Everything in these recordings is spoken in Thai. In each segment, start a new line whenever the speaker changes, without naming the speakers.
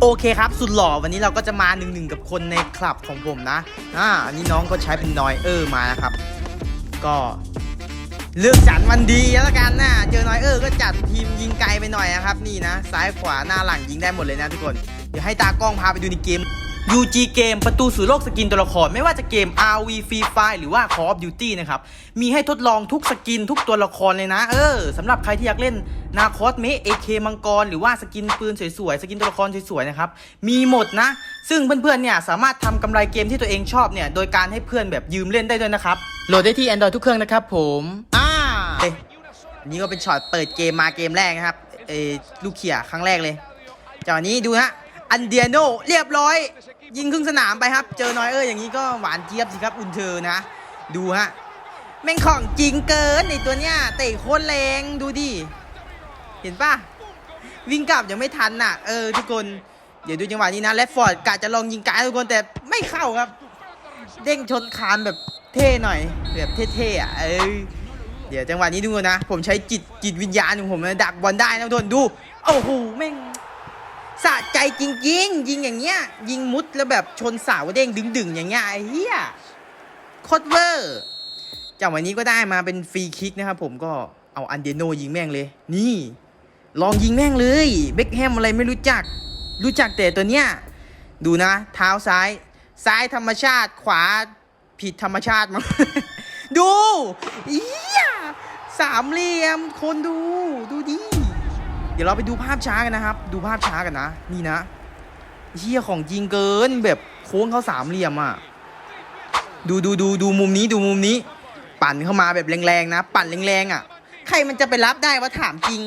โอเคครับ สุดหล่อวันนี้เราก็จะมาหนึ่งหนึ่งกับคนในคลับของผมนะอ่าอันนี้น้องก็ใช้เป็นนอยเออร์มานะครับ ก็เลือกจัดวันดีแล้วกันนะเจอนอยเออร์ก็จัดทีมยิงไกลไปหน่อยนะครับ นี่นะ ซ้ายขวาหน้าหลังยิงได้หมดเลยนะทุกคน เดี๋ยวให้ตากล้องพาไปดูในเกม UG เกมประตูสู่โลกสกินตัวละคร ไม่ว่าจะเกม RV Free Fire หรือว่า Call of Duty นะครับ มีให้ทดลองทุกสกินทุกตัวละครเลยนะ เออสำหรับใครที่อยากเล่นนาคอสเมเอเคมังกร หรือว่าสกินปืนสวยๆ สกินตัวละครสวยๆ นะครับ มีหมดนะ ซึ่งเพื่อนๆ เนี่ยสามารถทำกำไรเกมที่ตัวเองชอบเนี่ย โดยการให้เพื่อนแบบยืมเล่นได้ด้วยนะครับ โหลดได้ที่ Android ทุกเครื่องนะครับผมอ่าเอ้ยอันนี่ก็เป็นช็อตเปิดเกมมาเกมแรกนะครับเออลูกเขียครั้งแรกเลยจากวันนี้ดูฮะ อันเดียโนเรียบร้อย ยิงครึ่งสนามไปครับ เจอนอยเออร์อย่างนี้ก็หวานเจี๊ยบสิครับ อุนเธอนะ ดูฮะแม่งของจริงเกินไอตัวเนี้ยเตะโคตรแรงดูดิเห็นปะวิ่งกลับยังไม่ทันน่ะ เออทุกคนเดี๋ยวดูจังหวะนี้นะแรดฟอร์ดกะจะลองยิงไกลทุกคนแต่ไม่เข้าครับ เด้งชนคานแบบเท่หน่อยแบบเท่ๆอะเออเดี๋ยวจังหวะนี้ดูนะ ผมใช้จิตจิตวิญญาณของผมนะดักบอลได้นะทุกคนดูโอ้โหแม่ง จจริง ๆ ยิงอย่างเงี้ย ยิงมุดแล้วแบบชนเสาเด้งดึงๆ อย่างเงี้ยไอ้เหี้ยโคตรเวอร์จากวันนี้ก็ได้มาเป็นฟรีคิกนะครับผมก็เอาอันเดโนยิงแม่งเลย นี่ ลองยิงแม่งเลยเบคแฮมอะไรไม่รู้จัก รู้จักแต่ตัวเนี้ยดูนะ เท้าซ้าย ซ้ายธรรมชาติขวาผิดธรรมชาติมั้งดูเอี้ยสามเหลี่ยมคนดูดูดิ เดี๋ยวเราไปดูภาพช้ากันนะครับ ดูภาพช้ากันนะ นี่นะเชี่ยของจริงเกินแบบโค้งเขาสามเหลี่ยมอะ ดูดูดูดูมุมนี้ดูมุมนี้ ปั่นเข้ามาแบบแรงๆนะ ปั่นแรงๆอะ ใครมันจะไปรับได้วะถามจริง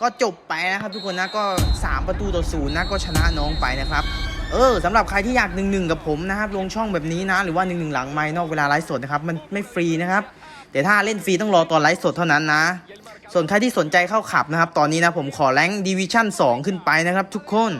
ก็จบไปนะครับทุกคนนะก็ 3 ประตูต่อศูนย์นะก็ชนะน้องไปนะครับเออสำหรับใครที่อยากหนึ่งหนึ่งกับผมนะครับลงช่องแบบนี้นะ หรือว่าหนึ่งหนึ่งหลังไม้นอกเวลาไลฟ์สดนะครับ มันไม่ฟรีนะครับ แต่ถ้าเล่นฟรีต้องรอตอนไลฟ์สดเท่านั้นนะ ส่วนใครที่สนใจเข้าขับนะครับ ตอนนี้นะผมขอแรงดิวิชั่น2 ขึ้นไปนะครับทุกคน